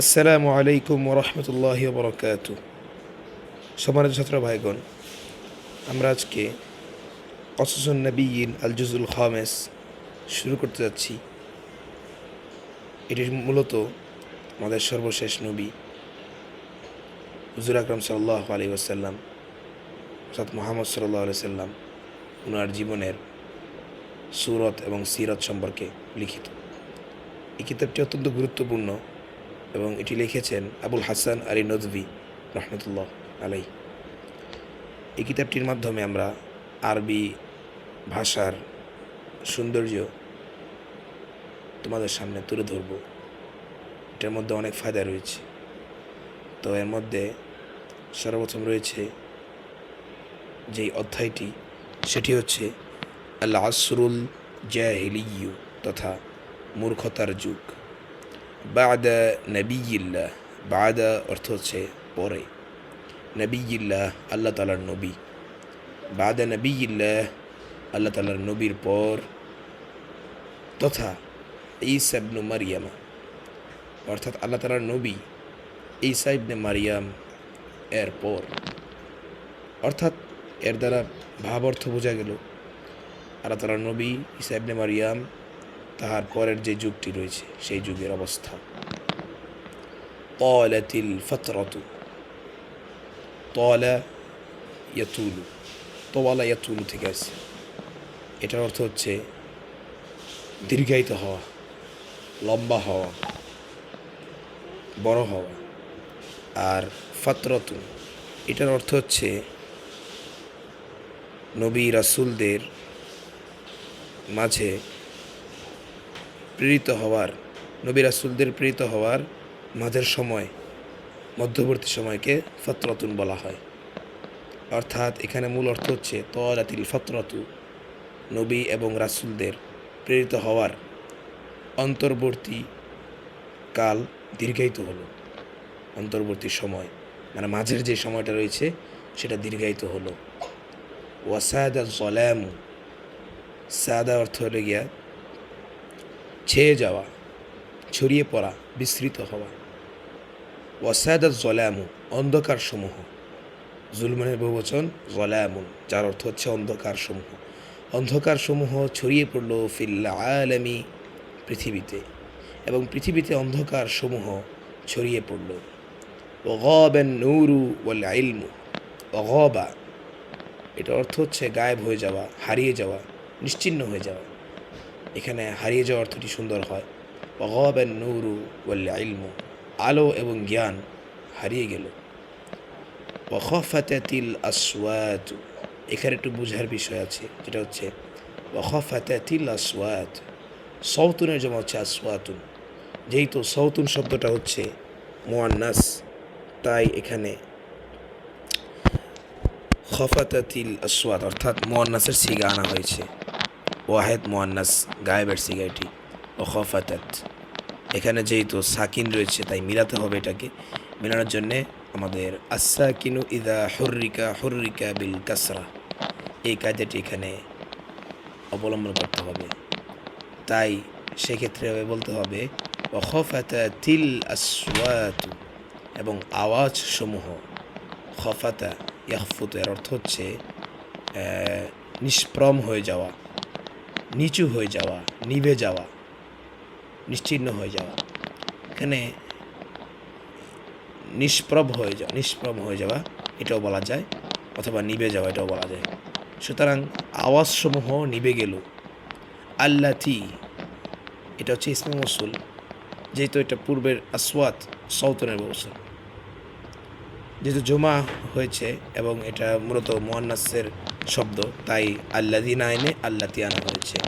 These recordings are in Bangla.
আসসালামু আলাইকুম ওরহমতুল্লাহ বরকাত সম্মানিত ছাত্র ভাইগণ, আমরা আজকে অসুসন নবীন আল জুজুল খামেস শুরু করতে যাচ্ছি। এটি মূলত আমাদের সর্বশেষ নবী হুজুর আকরম সাল্লাহ আলী ওসাল্লাম অর্থাৎ মোহাম্মদ সাল্লাহ আলি সাল্লাম ওনার জীবনের সুরত এবং সিরত সম্পর্কে লিখিত। এই কিতাবটি অত্যন্ত গুরুত্বপূর্ণ। এবং এটি লিখেছেন আবুল হাসান আলী নদভি, রহমতুল্লাহ আলাই এই কিতাবটির মাধ্যমে আমরা আরবি ভাষার সৌন্দর্য তোমাদের সামনে তুলে ধরব। এটার মধ্যে অনেক ফায়দা রয়েছে। তো এর মধ্যে সর্বপ্রথম রয়েছে যেই অধ্যায়টি, সেটি হচ্ছে আল আসরুল জাহিলিয়ু তথা মূর্খতার যুগ। বাদা নবীল্লাহ বাদা অর্থ হচ্ছে পরে নবীল্লাহ আল্লাহ তালার নবী বাদা নবীল্লাহ আল্লাহ তালার নবীর পর তথা ঈসা ইবনু মারিয়ামা অর্থাৎ আল্লাহ তালার নবী ঈসা ইবনে মারিয়াম এর পর। অর্থাৎ এর দ্বারা ভাব অর্থ বোঝা গেল। আল্লাহ তালার নবী ঈসা ইবনে মারিয়াম তাহার পরের যে যুগটি রয়েছে, সেই যুগের অবস্থা। তলাতিল ফতরতু। তলা ইয়াতুলু। তোয়ালা ইয়াতুলু থেকে আসছে। এটার অর্থ হচ্ছে দীর্ঘায়িত হওয়া, লম্বা হওয়া, বড় হওয়া। আর ফাতরতু, এটার অর্থ হচ্ছে নবী রাসুলদের মাঝে প্রেরিত হওয়ার, নবী রাসুলদের প্রেরিত হওয়ার মাঝের সময়, মধ্যবর্তী সময়কে ফতরতুন বলা হয়। অর্থাৎ এখানে মূল অর্থ হচ্ছে তলাতিল ফতরতু, নবী এবং রাসুলদের প্রেরিত হওয়ার অন্তর্বর্তী কাল দীর্ঘায়িত হলো। অন্তর্বর্তী সময় মানে মাঝের যে সময়টা রয়েছে, সেটা দীর্ঘায়িত হলো। ওয়াসাদা জলামু সাদা অর্থ হলে গিয়া ছেয়ে যাওয়া, ছড়িয়ে পড়া, বিস্তৃত হওয়া। ওয়াসাদাত জলামু অন্ধকার সমূহ জুলমানের বহুবচন জলামুন, যার অর্থ হচ্ছে অন্ধকার সমূহ অন্ধকার সমূহ ছড়িয়ে পড়ল ফিল্লা আলামি পৃথিবীতে এবং পৃথিবীতে অন্ধকার সমূহ ছড়িয়ে পড়ল। ওগবেন নৌরু ওয়াল আইলমু অগবা এটা অর্থ হচ্ছে গায়েব হয়ে যাওয়া, হারিয়ে যাওয়া, নিশ্চিন্ন হয়ে যাওয়া। এখানে হারিয়ে যাওয়া অর্থটি সুন্দর হয়। অগবেন নৌরু ওয়াল্লা ইলমু, আলো এবং জ্ঞান হারিয়ে গেল। ওখফাতাতিল আসওয়াত, এখানে একটু বোঝার বিষয় আছে, যেটা হচ্ছে ওখফাতাতিল আসওয়াত সৌতুনের জমা হচ্ছে আসওয়াতুন। যেহেতু সৌতুন শব্দটা হচ্ছে মোয়ান্নাস, তাই এখানে খফাতাতিল আসওয়াত, অর্থাৎ মোয়ান্নাসের সিগা আনা হয়েছে। ওয়াহেদ মোয়ান্নাস গায়েবের সিগা এটি ও খফাতাত এখানে যেহেতু সাকিন রয়েছে, তাই মিলাতে হবে এটাকে। মেলানোর জন্যে আমাদের আসা কিনু ইদা হর্রিকা হর্রিকা বিল কাসরা। এই কায়দাটি এখানে অবলম্বন করতে হবে। তাই সেক্ষেত্রে বলতে হবে খফাতা তিল আসওয়াতু এবং আওয়াজ সমূহ খফাতা ইয়াহফুত এর অর্থ হচ্ছে নিষ্প্রম হয়ে যাওয়া। নিচু হয়ে যাওয়া, নিভে যাওয়া নিশ্চিহ্ন হয়ে যাওয়া। এখানে নিষ্প্রভ হয়ে যাওয়া, নিষ্প্রভ হয়ে যাওয়া, এটাও বলা যায়, অথবা নিভে যাওয়া, এটাও বলা যায়। সুতরাং আওয়াজসমূহ নিভে গেল। আল্লাতি, এটা হচ্ছে ইসমে মসুল যেহেতু এটা পূর্বের আসওয়াত সৌতনের মৌসুল যেহেতু জমা হয়েছে এবং এটা মূলত মোয়ান্নাসের শব্দ, তাই আল্লাদিন আইনে আল্লাতি আনা হয়েছে।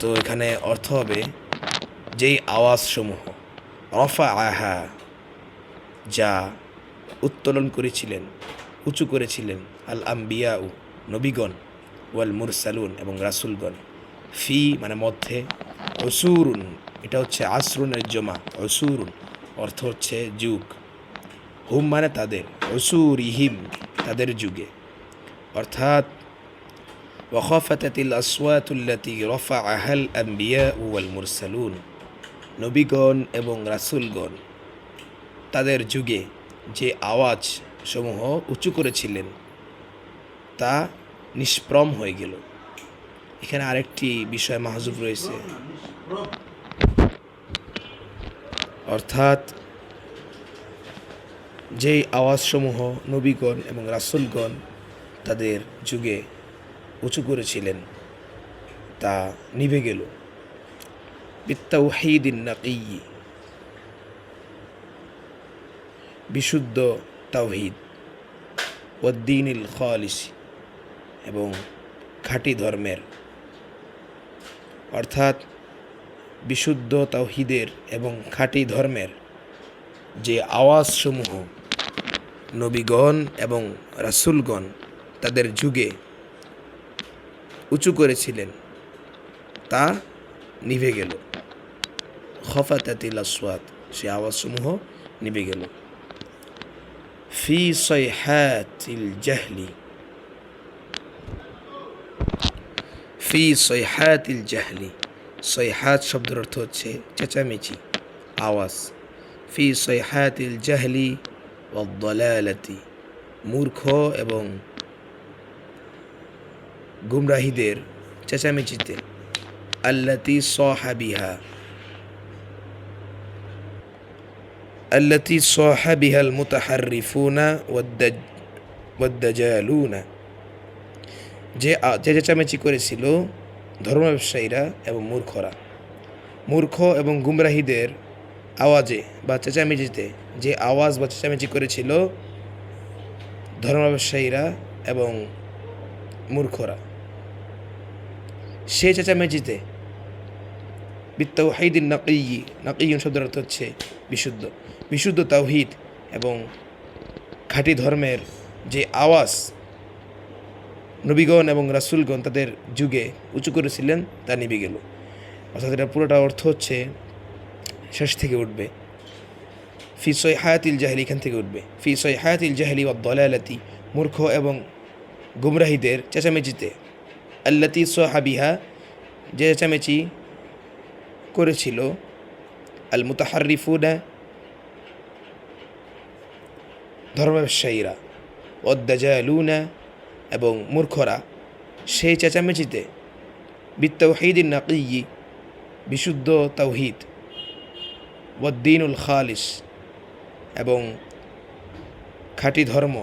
তো এখানে অর্থ হবে যেই আওয়াজসমূহ রফা আহা যা উত্তোলন করেছিলেন, উঁচু করেছিলেন আল আম্বিয়া উ নবীগণ, ওয়াল মুরসালুন এবং রাসুলগণ। ফি মানে মধ্যে অসুরুন এটা হচ্ছে আশ্রুনের জমা অসুরুন অর্থ হচ্ছে যুগ। হুম মানে তাদের অসুর ইহিম তাদের যুগে। অর্থাৎ ওয়খফাতাতিল আসওয়াতুল্লাতি রফা আহাল ওয়াল মুরসালুন নবীগণ এবং রাসুলগণ। তাদের যুগে যে আওয়াজ সমূহ উঁচু করেছিলেন, তা নিষ্প্রম হয়ে গেল। এখানে আরেকটি বিষয় মাহজুব রয়েছে। অর্থাৎ, যেই আওয়াজসমূহ নবীগণ এবং রাসুলগণ তাদের যুগে উঁচু করেছিলেন। তা নিভে গেল। বিত্তাউহিদিন নাকি। বিশুদ্ধ তাওহিদ। ওদ্দিনিল খালিস। এবং খাঁটি ধর্মের। অর্থাৎ বিশুদ্ধ তাওহিদের এবং খাঁটি ধর্মের যে আওয়াজসমূহ নবীগণ এবং রাসুলগণ তাদের যুগে উঁচু করেছিলেন। তা নিভে গেল। খফাতাতিল আসওয়াত, সে আওয়াজসমূহ নিভে গেল। ফি সৈহাতিল জাহলি। ফি সৈহাতিল জাহলি। সৈহাত শব্দের অর্থ হচ্ছে চেঁচামেচি, আওয়াজ। ফি সৈহাতিল জাহলি ওয়াদ্দালালাতি, মূর্খ এবং গুমরাহিদের চেঁচামেচিতে আল্লাতি সহাবিহা التي صاح بها المتحرفون والدج والدجالون যে আ- যে চেঁচামেচি করেছিল ধর্ম ব্যবসায়ীরা এবং মূর্খরা মূর্খ এবং গুমরাহিদের আওয়াজে বা চেঁচামেচিতে যে আওয়াজ বা চেঁচামেচি করেছিল ধর্ম ব্যবসায়ীরা এবং মূর্খরা সে চেঁচামেচিতে বিত্তাউহিদিন নাকিয়ি, নাকিয়ুন শব্দের অর্থ হচ্ছে বিশুদ্ধ। বিশুদ্ধ তাওহিদ এবং খাঁটি ধর্মের যে আওয়াজ নবীগণ এবং রাসূলগণ তাদের যুগে উঁচু করেছিলেন, তা নিবে গেল। অর্থাৎ এটা পুরোটা অর্থ হচ্ছে শেষ থেকে উঠবে। ফি সই হায়াতিল জাহেলি, এখান থেকে উঠবে। ফি সই হায়াতিল জাহেলি ও দলালাতি মূর্খ এবং গুমরাহিদের চেঁচামেচিতে। আল্লাতি সোহাবিহা যে চেঁচামেচি করেছিল আল মুতাহারিফুনা ধর্ম ব্যবসায়ীরা অদ্দাজালুনা এবং মূর্খরা, সেই চেঁচামেচিতে বিত্তাউহিদিন নাকিয়ি বিশুদ্ধ তাওহিদ ওয়াদ্দিনুল খালিস এবং খাঁটি ধর্ম,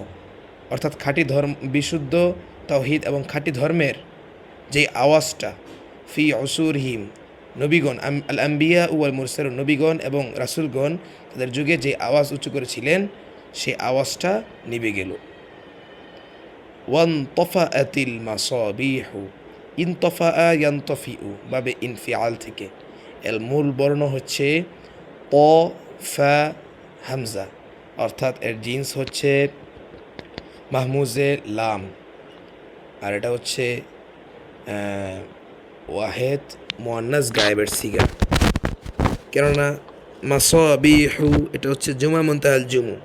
অর্থাৎ খাঁটি ধর্ম, বিশুদ্ধ তাওহিদ এবং খাঁটি ধর্মের যে আওয়াজটা, ফি অসুরহিম নবীগণ আল আম্বিয়া উয়াল মুরসাল নবীগণ এবং রাসূলগণ তাদের যুগে যে আওয়াজ উঁচু করেছিলেন সেই আওয়াজটা নিভে গেল। ওয়ান তফা আতিল মাসাবিহু ইনতফা ইয়ান্তফিউ, বাবে ইনফিআল থেকে। এর মূল বর্ণ হচ্ছে প ফা হামজা, অর্থাৎ এর জিন্স হচ্ছে মাহমুজে লাম, আর এটা হচ্ছে ওয়াহেদ মোয়ান্নাস গায়েবের সিগা কেননা মাসাবিহু, এটা হচ্ছে জুমা মুনতাহাল জুমু।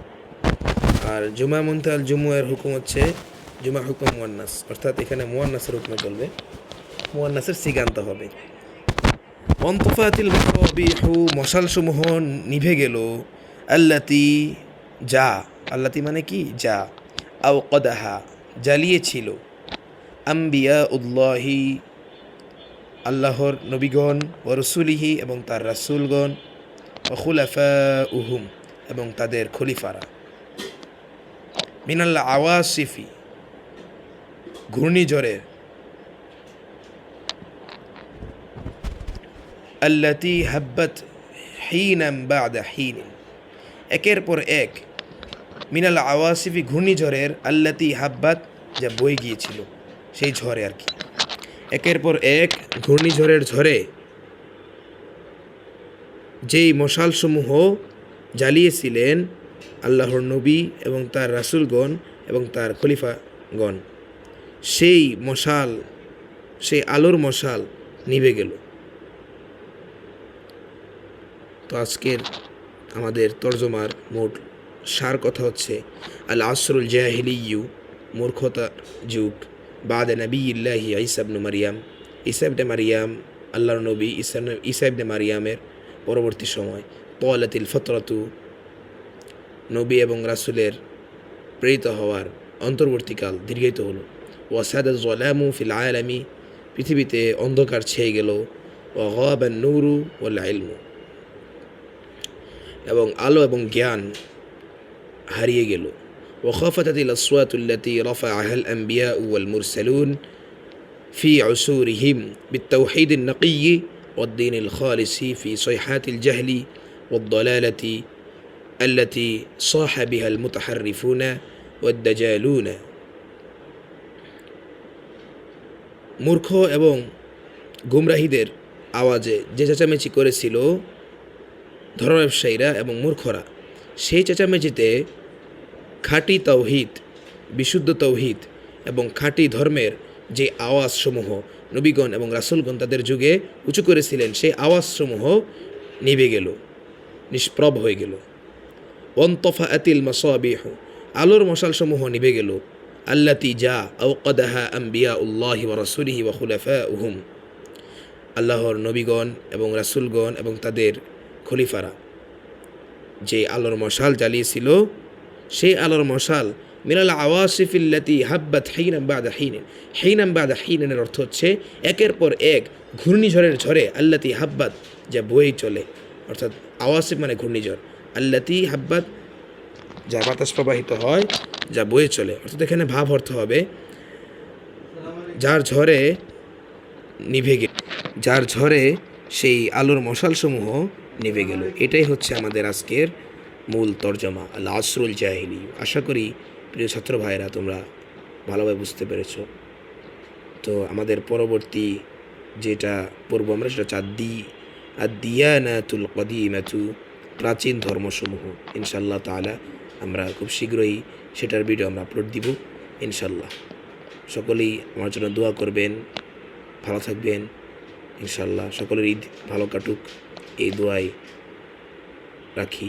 আর জুমা মুনতাহাল জুমু এর হুকুম হচ্ছে জুমা হুকুম মোয়ান্নাস, অর্থাৎ এখানে মোয়ান্নাসের হুকুমে চলবে, মোয়ান্নাসের সিগান্ত হবে। অন্তফাতিল মাসাবিহু, মশালসমূহ নিভে গেল। আল্লাতি যা আল্লাতি মানে কি? যা আও কদাহা, জ্বালিয়েছিল। আম্বিয়া উল্লাহি আল্লাহর নবীগণ ও রসুলিহি এবং তার রাসুলগণ ও খুলাফা উহুম এবং তাদের খলিফারা। মিনাল্লা আওয়াসিফি ঘূর্ণিঝড়ের আল্লাতি হাব্বাত হিনাম বাদা হিন একের পর এক মিনাল আওয়াসিফি ঘূর্ণিঝড়ের আল্লাতি হাব্বাত যা বই গিয়েছিল। সেই ঝড়ে আর কি। একের পর এক ঘূর্ণিঝড়ের ঝড়ে যেই মশালসমূহ জ্বালিয়েছিলেন আল্লাহর নবী এবং তার রাসূলগণ এবং তার খলিফাগণ, সেই মশাল, সেই আলোর মশাল নিভে গেল। তো আজকের আমাদের তর্জমার মোট সার কথা হচ্ছে আল আসরুল জাহিলিয়ু মূর্খতার যুগ। বাদ নবী ইল্লাহি ইসাবনু মারিয়াম ইসাবনে মারিয়াম আল্লাহর নবী ইসা ইসাবনে মারিয়ামের পরবর্তী সময় তলাতিল ফতরাতু নবী এবং রাসুলের প্রেরিত হওয়ার অন্তর্বর্তীকাল দীর্ঘায়িত হলো। ওয়াসাদ জলামু ফিল আয়ালামি পৃথিবীতে অন্ধকার ছেয়ে গেল। ও গাবান নৌরু ওয়াল ইলমু এবং আলো এবং জ্ঞান হারিয়ে গেল। وخافتت الأصوات التي رفعها الأنبياء والمرسلون في عصورهم بالتوحيد النقي والدين الخالص في صيحات الجهل والضلالة التي صاح بها المتحرفون والدجالون মূর্খ এবং গুমরাহীদের আওয়াজে যে চেঁচামেচি করেছিল ধর্ম ব্যবসায়ীরা এবং মূর্খরা সেই চেঁচামেচিতে খাঁটি তৌহিদ, বিশুদ্ধ তৌহিদ এবং খাঁটি ধর্মের যে আওয়াজসমূহ নবীগণ এবং রাসুলগণ তাদের যুগে উঁচু করেছিলেন, সেই আওয়াজসমূহ নিভে গেল, নিষ্প্রভ হয়ে গেল। অন্তফা আতিল মাসাবিহ, আলোর মশালসমূহ নিভে গেল। আল্লাতি যা আউকাদাহা আম্বিয়া উল্লাহ রাসুলিহি ওয়া খুলাফা উহুম আল্লাহর নবীগণ এবং রাসুলগণ এবং তাদের খলিফারা। যে আলোর মশাল জ্বালিয়েছিল সেই আলোর মশাল, মিনাল আওয়াসিফিল্লাতি হাব্বাত হাইনাম বাদা হাইনেন হাইনাম বাদা হাইনের অর্থ হচ্ছে একের পর এক ঘূর্ণিঝড়ের ঝড়ে আল্লাতি হাব্বাত, যা বয়ে চলে। অর্থাৎ আওয়াসিফ মানে ঘূর্ণিঝড়। আল্লাতি হাব্বাত, যা বাতাস প্রবাহিত হয়, যা বয়ে চলে। অর্থাৎ এখানে ভাব অর্থ হবে যার ঝড়ে নিভে গেল যার ঝড়ে সেই আলোর মশালসমূহ নিভে গেল। এটাই হচ্ছে আমাদের আজকের মূল তর্জমা আল আসরুল জাহিলি। আশা করি প্রিয় ছাত্র ভাইয়েরা, তোমরা ভালোভাবে বুঝতে পেরেছ। তো আমাদের পরবর্তী যেটা পড়ব আমরা, সেটা হচ্ছে আদি, আদিয়ানাতুল কদিমাতু, প্রাচীন ধর্মসমূহ। ইনশাল্লাহ তাআলা আমরা খুব শীঘ্রই সেটার ভিডিও আমরা আপলোড দিব ইনশাল্লাহ সকলেই আমার জন্য দোয়া করবেন, ভালো থাকবেন ইনশাল্লাহ সকলের ঈদ ভালো কাটুক, এই দোয়াই রাখি।